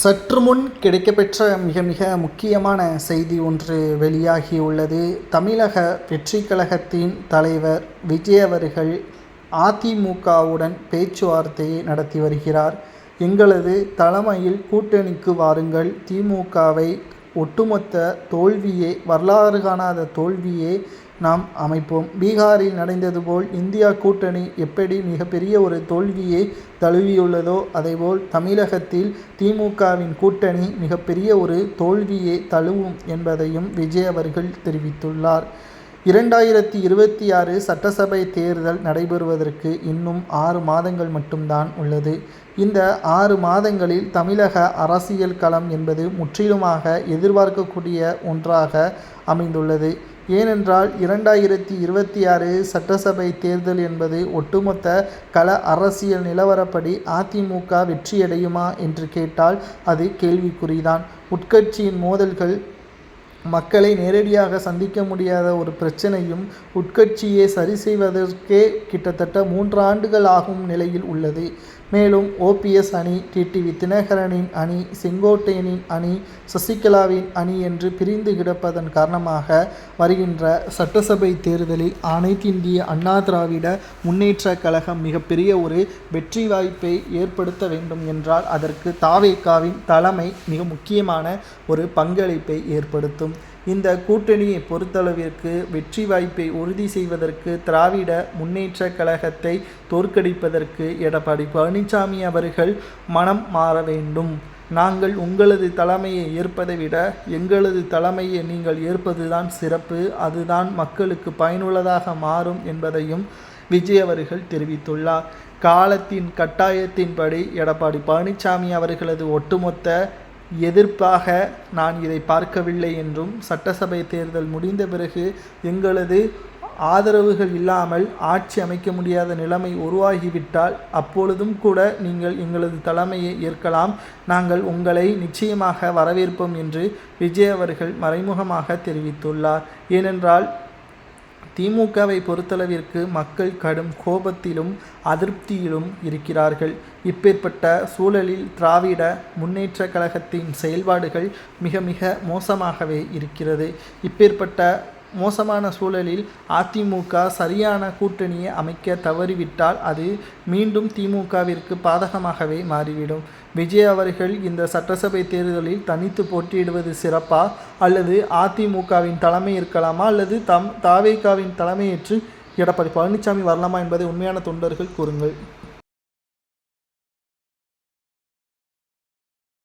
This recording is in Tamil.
சற்று முன் கிடைக்கப்பெற்ற மிக மிக முக்கியமான செய்தி ஒன்று வெளியாகியுள்ளது. தமிழக வெற்றிக் கழகத்தின் தலைவர் விஜய் அவர்கள் அதிமுகவுடன் பேச்சுவார்த்தையை நடத்தி வருகிறார். எங்களது தலைமையில் கூட்டணிக்கு வாருங்கள். திமுகவை ஒட்டுமொத்த தோல்வியே வரலாறு காணாத தோல்வியே நாம் அமைப்போம். பீகாரில் நடந்தது போல் இந்தியா கூட்டணி எப்படி மிகப்பெரிய ஒரு தோல்வியை தழுவியுள்ளதோ அதேபோல் தமிழகத்தில் திமுகவின் கூட்டணி மிகப்பெரிய ஒரு தோல்வியை தழுவும் என்பதையும் விஜய் அவர்கள் தெரிவித்துள்ளார். இரண்டாயிரத்தி இருபத்தி ஆறு சட்டசபை தேர்தல் நடைபெறுவதற்கு இன்னும் ஆறு மாதங்கள் மட்டும்தான் உள்ளது. இந்த ஆறு மாதங்களில் தமிழக அரசியல் களம் என்பது முற்றிலுமாக எதிர்பார்க்கக்கூடிய ஒன்றாக அமைந்துள்ளது. ஏனென்றால் இரண்டாயிரத்தி இருபத்தி ஆறு சட்டசபை தேர்தல் என்பது ஒட்டுமொத்த கள அரசியல் நிலவரப்படி அதிமுக வெற்றியடையுமா என்று கேட்டால் அது கேள்விக்குறிதான். உட்கட்சியின் மோதல்கள் மக்களை நேரடியாக சந்திக்க முடியாத ஒரு பிரச்சனையும் உட்கட்சியை சரி செய்வதற்கே கிட்டத்தட்ட மூன்று ஆண்டுகள் ஆகும் நிலையில் உள்ளது. மேலும் ஓபிஎஸ் அணி டிடிவி தினகரனின் அணி செங்கோட்டையனின் அணி சசிகலாவின் அணி என்று பிரிந்து கிடப்பதன் காரணமாக வருகின்ற சட்டசபை தேர்தலில் அனைத்திந்திய அண்ணா திராவிட முன்னேற்ற கழகம் மிகப்பெரிய ஒரு வெற்றி வாய்ப்பை ஏற்படுத்த வேண்டும் என்றால் அதற்கு தாவேக்காவின் தலைமை மிக முக்கியமான ஒரு பங்களிப்பை ஏற்படுத்தும். இந்த கூட்டணியை பொறுத்தளவிற்கு வெற்றி வாய்ப்பை உறுதி செய்வதற்கு திராவிட முன்னேற்ற கழகத்தை தோற்கடிப்பதற்கு எடப்பாடி பழனிசாமி அவர்கள் மனம் மாற வேண்டும். நாங்கள் உங்களது தலைமையை ஏற்பதை விட எங்களது தலைமையை நீங்கள் ஏற்பதுதான் சிறப்பு அதுதான் மக்களுக்கு பயனுள்ளதாக மாறும் என்பதையும் விஜய் அவர்கள் தெரிவித்துள்ளார். காலத்தின் கட்டாயத்தின்படி எடப்பாடி பழனிசாமி அவர்களது ஒட்டுமொத்த எதிர்ப்பாக நான் இதை பார்க்கவில்லை என்றும் சட்டசபை தேர்தல் முடிந்த பிறகு எங்களது ஆதரவுகள் இல்லாமல் ஆட்சி அமைக்க முடியாத நிலைமை உருவாகிவிட்டால் அப்பொழுதும் கூட நீங்கள் எங்களது தலைமையை ஏற்கலாம். நாங்கள் உங்களை நிச்சயமாக வரவேற்போம் என்று விஜய் அவர்கள் மறைமுகமாக தெரிவித்துள்ளார். ஏனென்றால் திமுகவை பொறுத்தளவிற்கு மக்கள் கடும் கோபத்திலும் அதிருப்தியிலும் இருக்கிறார்கள். இப்பேற்பட்ட சூழலில் திராவிட முன்னேற்ற கழகத்தின் செயல்பாடுகள் மிக மிக மோசமாகவே இருக்கிறது. இப்பேற்பட்ட மோசமான சூழலில் அதிமுக சரியான கூட்டணியை அமைக்க தவறிவிட்டால் அது மீண்டும் திமுகவிற்கு பாதகமாகவே மாறிவிடும். விஜய் அவர்கள் இந்த சட்டசபை தேர்தலில் தனித்து போட்டியிடுவது சிறப்பா? அல்லது அதிமுகவின் தலைமை இருக்கலாமா? அல்லது தம் தாவேகாவின் தலைமையேற்று எடப்பாடி பழனிசாமி வரலாமா என்பதை உண்மையான தொண்டர்கள் கூறுங்கள்.